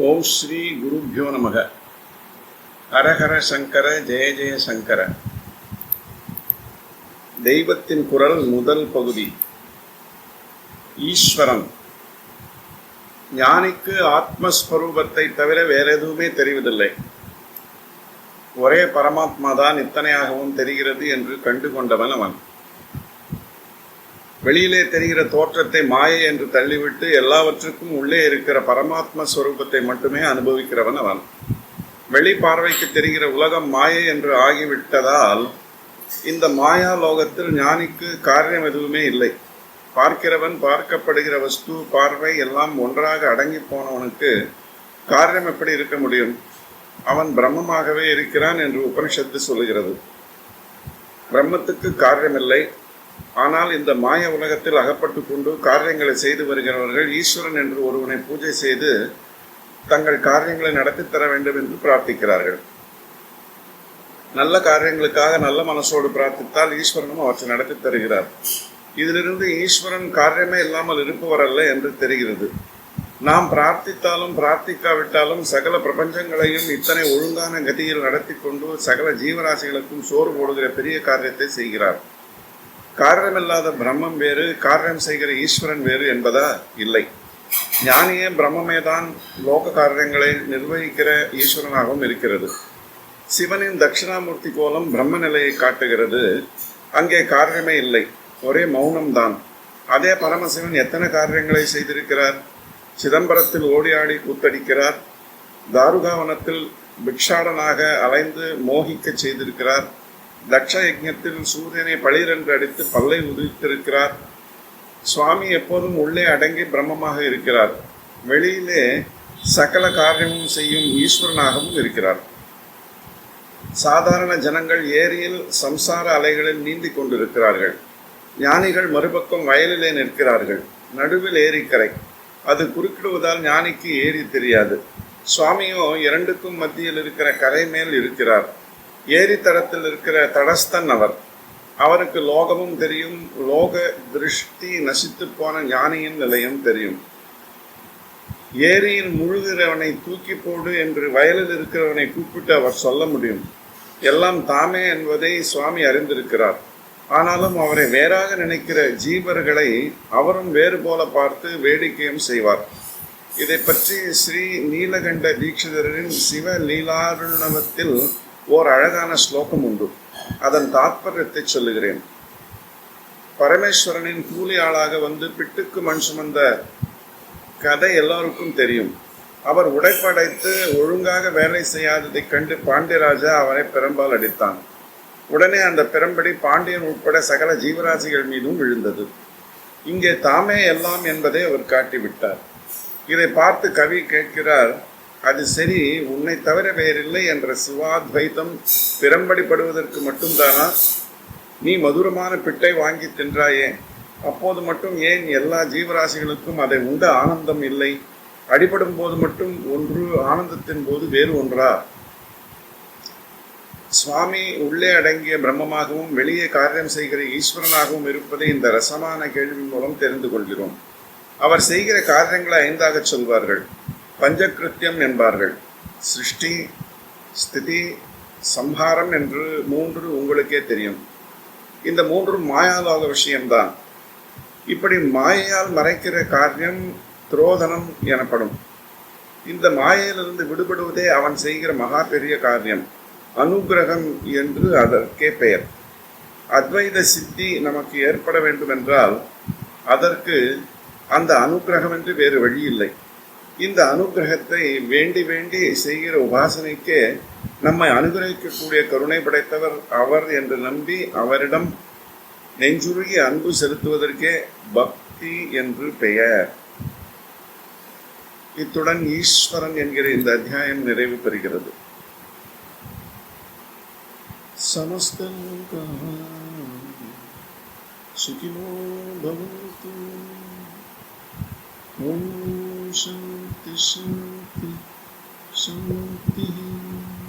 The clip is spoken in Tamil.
ஓம் ஸ்ரீ குருபியோ நமக. ஹரஹர சங்கர ஜெய ஜெய சங்கர. தெய்வத்தின் குரல் முதல் பகுதி. ஈஸ்வரன் ஞானிக்கு ஆத்மஸ்வரூபத்தை தவிர வேற எதுவுமே தெரிவதில்லை. ஒரே பரமாத்மா தான் இத்தனையாகவும் தெரிகிறது என்று கண்டு கொண்டவன் அவன். வெளியிலே தெரிகிற தோற்றத்தை மாயை என்று தள்ளிவிட்டு எல்லாவற்றுக்கும் உள்ளே இருக்கிற பரமாத்ம ஸ்வரூபத்தை மட்டுமே அனுபவிக்கிறவன் அவன். வெளி பார்வைக்கு தெரிகிற உலகம் மாயை என்று ஆகிவிட்டதால் இந்த மாயா லோகத்தில் ஞானிக்கு காரியம் எதுவுமே இல்லை. பார்க்கிறவன் பார்க்கப்படுகிற வஸ்து பார்வை எல்லாம் ஒன்றாக அடங்கி போனவனுக்கு காரியம் எப்படி இருக்க முடியும்? அவன் பிரம்மமாகவே இருக்கிறான் என்று உபனிஷத்து சொல்லுகிறது. பிரம்மத்துக்கு காரியமில்லை ஆனால் இந்த மாய உலகத்தில் அகப்பட்டு கொண்டு காரியங்களை செய்து வருகிறவர்கள் ஈஸ்வரன் என்று ஒருவனை பூஜை செய்து தங்கள் காரியங்களை நடத்தி தர வேண்டும் என்று பிரார்த்திக்கிறார்கள். நல்ல காரியங்களுக்காக நல்ல மனசோடு பிரார்த்தித்தால் ஈஸ்வரனும் அவற்றை நடத்தி தருகிறார். இதிலிருந்து ஈஸ்வரன் காரியமே இல்லாமல் இருப்பவர் அல்ல என்று தெரிகிறது. நாம் பிரார்த்தித்தாலும் பிரார்த்திக்காவிட்டாலும் சகல பிரபஞ்சங்களையும் இத்தனை ஒழுங்கான கதியில் நடத்தி கொண்டு சகல ஜீவராசிகளுக்கும் சோறு போடுகிற பெரிய காரியத்தை செய்கிறார். காரணமில்லாத பிரம்மம் வேறு காரியம் செய்கிற ஈஸ்வரன் வேறு என்பதா? இல்லை. ஞானியே பிரம்மமே தான் லோக காரியங்களை நிர்வகிக்கிற ஈஸ்வரனாகவும் இருக்கிறது. சிவனின் தட்சிணாமூர்த்தி கோலம் பிரம்ம நிலையை காட்டுகிறது. அங்கே காரியமே இல்லை. ஒரே மௌனம்தான். அதே பரமசிவன் எத்தனை காரியங்களை செய்திருக்கிறார்? சிதம்பரத்தில் ஓடியாடி கூத்தடிக்கிறார். தாருகாவனத்தில் பிக்ஷாடனாக அலைந்து மோகிக்க செய்திருக்கிறார். தக்ஷ யஜ்ஞத்தில் சூரியனை பளிரென்று அடித்து பல்லை உதித்திருக்கிறார். சுவாமி எப்போதும் உள்ளே அடங்கி பிரம்மமாக இருக்கிறார். வெளியிலே சகல காரியமும் செய்யும் ஈஸ்வரனாகவும் இருக்கிறார். சாதாரண ஜனங்கள் ஏரியில் சம்சார அலைகளில் நீந்தி கொண்டிருக்கிறார்கள். ஞானிகள் மறுபக்கம் வயலிலே நிற்கிறார்கள். நடுவில் ஏரிக்கரை. அது குறுக்கிடுவதால் ஞானிக்கு ஏரி தெரியாது. சுவாமியோ இரண்டுக்கும் மத்தியில் இருக்கிற கரை மேல் இருக்கிறார். ஏரித்தடத்தில் இருக்கிற தடஸ்தன் அவர். அவருக்கு லோகமும் தெரியும் லோக திருஷ்டி நசித்து போன ஞானியின் நிலையம் தெரியும். ஏரியில் முழுகிறவனை தூக்கி போடு என்று வயலில் இருக்கிறவனை கூப்பிட்டு அவர் சொல்ல முடியும். எல்லாம் தாமே என்பதை சுவாமி அறிந்திருக்கிறார். ஆனாலும் அவரை வேறாக நினைக்கிற ஜீவர்களை அவரும் வேறு போல பார்த்து வேடிக்கையும் செய்வார். இதை பற்றி ஸ்ரீ நீலகண்ட தீட்சிதரின் சிவ லீலாருணவத்தில் ஓர் அழகான ஸ்லோகம் உண்டு. அதன் தாற்பயத்தை சொல்லுகிறேன். பரமேஸ்வரனின் கூலி ஆளாக வந்து பிட்டுக்கு மண் சுமந்த கதை எல்லாருக்கும் தெரியும். அவர் உடைப்படைத்து ஒழுங்காக வேலை செய்யாததைக் கண்டு பாண்டியராஜா அவரை பெரும்பால் அடித்தான். உடனே அந்த பெரும்படி பாண்டியன் உட்பட சகல ஜீவராசிகள் மீதும் விழுந்தது. இங்கே தாமே எல்லாம் என்பதை அவர் காட்டிவிட்டார். இதை பார்த்து கவி கேட்கிறார் அது சரி உன்னை தவிர வேறில்லை என்ற சிவாத்வைத்தம் பிறம்படிப்படுவதற்கு மட்டும்தானா? நீ மதுரமான பிட்டை வாங்கி தின்றாயே. அப்போது மட்டும் ஏன் எல்லா ஜீவராசிகளுக்கும் அதை உண்ட ஆனந்தம் இல்லை? அடிபடும் போது மட்டும் ஒன்று ஆனந்தத்தின் போது வேறு ஒன்றா? சுவாமி உள்ளே அடங்கிய பிரம்மமாகவும் வெளியே காரியம் செய்கிற ஈஸ்வரனாகவும் இருப்பதை இந்த ரசமான கேள்வி மூலம் தெரிந்து கொள்கிறோம். அவர் செய்கிற காரியங்களை ஐந்தாக சொல்வார்கள். பஞ்சகிருத்தியம் என்பார்கள். சிருஷ்டி ஸ்திதி சம்ஹாரம் என்று மூன்று உங்களுக்கே தெரியும். இந்த மூன்று மாயாலோக விஷயம்தான். இப்படி மாயையால் மறைக்கிற காரியம் துரோதனம் எனப்படும். இந்த மாயையிலிருந்து விடுபடுவதே அவன் செய்கிற மகா பெரிய காரியம். அனுகிரகம் என்று அதற்கே பெயர். அத்வைத சித்தி நமக்கு ஏற்பட வேண்டும் என்றால் அதற்கு அந்த அனுகிரகம் என்று வேறு வழி இல்லை இந்த அனுகிரகத்தை வேண்டி வேண்டி செய்கிற உபாசனைக்கே நம்மை அனுகிரகிக்கக்கூடிய கருணை படைத்தவர் அவர் என்று நம்பி அவரிடம் நெஞ்சுருகி அன்பு செலுத்துவதற்கே பக்தி என்று பெயர் இத்துடன் ஈஸ்வரன் என்கிற இந்த அத்தியாயம் நிறைவு பெறுகிறது समस्तलोकाः सुखिनो भवन्तु ॐ शान्ति 的手臂手臂